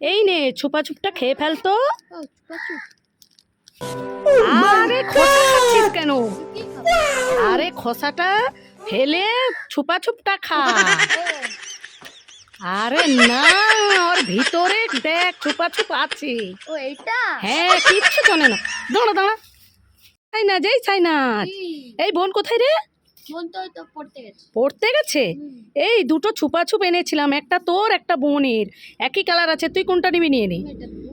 এই নে ছুপা ছুপটা খেয়ে ফেলতো আরে খোসা খাচ্ছিস কেন? আরে খোসাটা ফেলে ছুপা ছুপটা খা। আরে না ওর ভিতরে দেখ ছুপা আছে। ও এইটা? হ্যাঁ কিচ্ছু জানে না। দাঁড়া দাঁড়া। চাই না যাই চাই না এই বোন কোথায় রে? পড়তে গেছে। পড়তে গেছে? হুম। এই দুটো ছুপা ছুপ এনেছিলাম একটা তোর একটা বোনের। একই কালার আছে তুই কোনটা নিবি নিয়ে নি।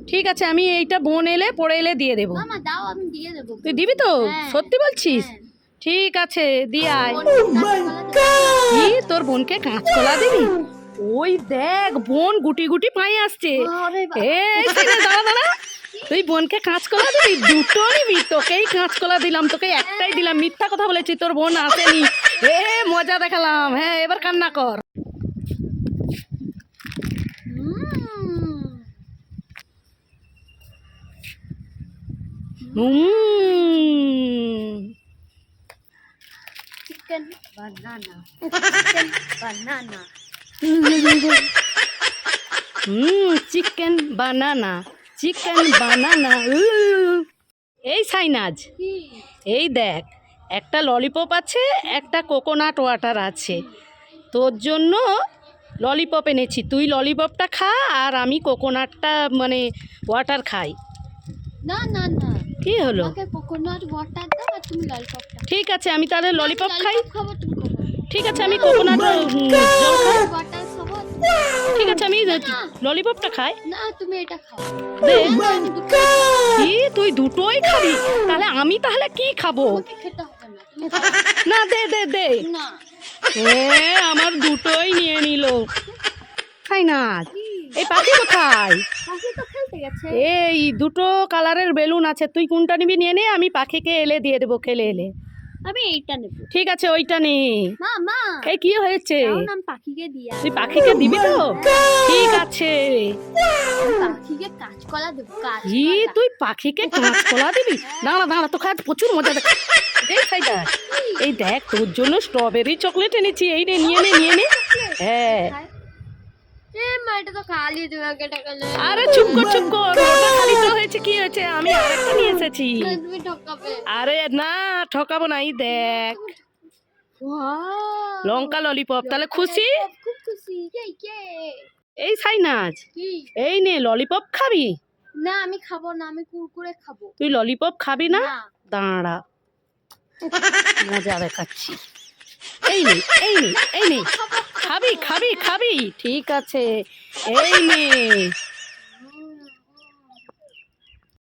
ঠিক আছে আমি এইটা বোন এলে পরে এলে দিয়ে দেবো। মামা দাও আমি দিয়ে দেবো। তুই দিবি তো? হ্যাঁ। সত্যি বলছিস? হ্যাঁ। ঠিক আছে দিয়ে আয়। কি তোর বোনকে কাঁচকলা দিবি? ওই দেখ বোন গুটি গুটি পায়ে আসছে। এই দাঁড়া দাঁড়া। তুই বোনকে কাঁচকলা দিবি? দুটো নিবি তোকেই কাঁচকলা দিলাম তোকে একটাই দিলাম। মিথ্যা কথা বলেছি তোর বোন আসেনি। এ মজা দেখালাম। হ্যাঁ এবার কান্না কর। চিকেন বানানা চিকেন বানানা হুম চিকেন বানানা। চিকেন বানানা এই সাইনাজ এই দেখ একটা ললিপপ আছে একটা কোকোনাট ওয়াটার আছে। তোর জন্য ললিপপ এনেছি। তুই ললিপপটা খা আর আমি কোকোনাটটা মানে ওয়াটার খাই। না না না। কি হলো? কোকোনাট ওয়াটার দাও আর তুমি ললিপপটা ঠিক আছে আমি তাহলে ললিপপ খাই। ঠিক আছে আমি কোকোনাট জল খাই। ঠিক আমি ললিপপটা খাই। না তুমি এটা খাও। কি তুই দুটোই খাবি? তাহলে আমি তাহলে কি খাব? না দে দে দে। এ আমার দুটোই নিয়ে নিল। খাই না এই পাখি কোথায়? এই দুটো কালারের বেলুন আছে। তুই কোনটা নিবি নিয়ে নে আমি পাখিকে এলে দিয়ে দেবো খেলে এলে। আমি এইটা নেব। ঠিক আছে ওইটা নে। মা মা। এই কি হয়েছে? আমি পাখিকে দিয়া তুই পাখিকে দিবি তো? ঠিক আছে। পাখিকে কাঁচকলা দেবো ই তুই পাখিকে কাঁচকলা দিবি? দাঁড়া দাঁড়া তো খাট প্রচুর মজা দেখ। এই সাইডা এই দেখ তোর জন্য স্ট্রবেরি চকলেট এনেছি। এই নে নিয়ে নে নিয়ে নে। হ্যাঁ। এটা তো খালি তোমাকে টাকালে আরে চুপ কর চুপ কর ওটা খালি তো হয়েছে কি হয়েছে? আমি আরেকটা নিয়ে এসেছি। তুমি ঠকাবে। আরে না ঠকাবো না এই দেখ। লঙ্কা ললিপপ তাহলে খুশি? খুব খুশি। কে কে? এই সাইনাজ কি? এই নে ললিপপ খাবি? না আমি খাব না আমি কুরকুরে খাব। তুই ললিপপ খাবি না? না। দাঁড়া। মজা দেখাচ্ছি। এই নে এই নে এই নে। খাবি খাবি খাবি। ঠিক আছে। এই নে।